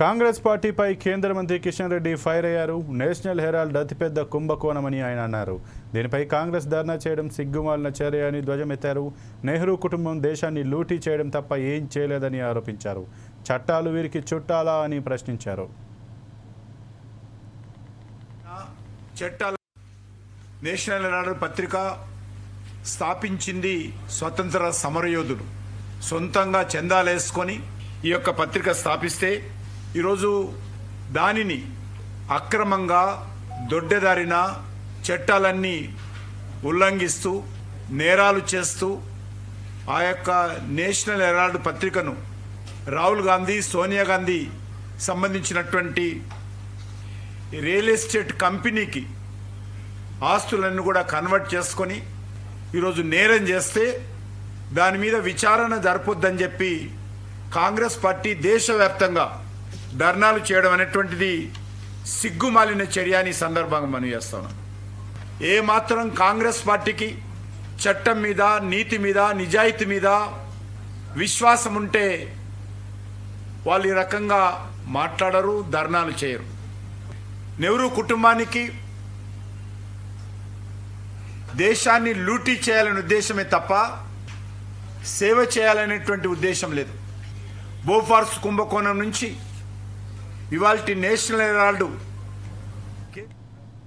కాంగ్రెస్ పార్టీపై కేంద్ర మంత్రి కిషన్ రెడ్డి ఫైర్ అయ్యారు. నేషనల్ హెరాల్డ్ అతిపెద్ద కుంభకోణమని ఆయన అన్నారు. దీనిపై కాంగ్రెస్ ధర్నా చేయడం సిగ్గుమాలిన చర్య అని ధ్వజమెత్తారు. నెహ్రూ కుటుంబం దేశాన్ని లూటీ చేయడం తప్ప ఏం చేయలేదని ఆరోపించారు. చట్టాలు వీరికి చుట్టాలా అని ప్రశ్నించారు. చట్టాల నేషనల్ హెరాల్డ్ పత్రిక స్థాపించింది స్వతంత్ర సమరయోధుడు సొంతంగా చందాలేసుకొని ఈ యొక్క పత్రిక స్థాపిస్తే ఈరోజు దానిని అక్రమంగా దొడ్డెదారిన చట్టాలన్నీ ఉల్లంఘిస్తూ నేరాలు చేస్తూ ఆ యొక్క నేషనల్ హెరాల్డ్ పత్రికను రాహుల్ గాంధీ సోనియా గాంధీ సంబంధించినటువంటి రియల్ ఎస్టేట్ కంపెనీకి ఆస్తులన్నీ కూడా కన్వర్ట్ చేసుకొని ఈరోజు నేరం చేస్తే దాని మీద విచారణ జరపొద్దని చెప్పి కాంగ్రెస్ పార్టీ దేశవ్యాప్తంగా ధర్నాలు చేయడం అనేటువంటిది సిగ్గుమాలిన చర్య అని సందర్భంగా మనం చేస్తున్నాం. ఏమాత్రం కాంగ్రెస్ పార్టీకి చట్టం మీద నీతి మీద నిజాయితీ మీద విశ్వాసం ఉంటే వాళ్ళు ఈ రకంగా మాట్లాడరు ధర్నాలు చేయరు. నెహ్రూ కుటుంబానికి దేశాన్ని లూటీ చేయాలనే ఉద్దేశమే తప్ప సేవ చేయాలనేటువంటి ఉద్దేశం లేదు. బోఫార్స్ కుంభకోణం నుంచి ఇవాళ నేషనల్ హెరాల్డ్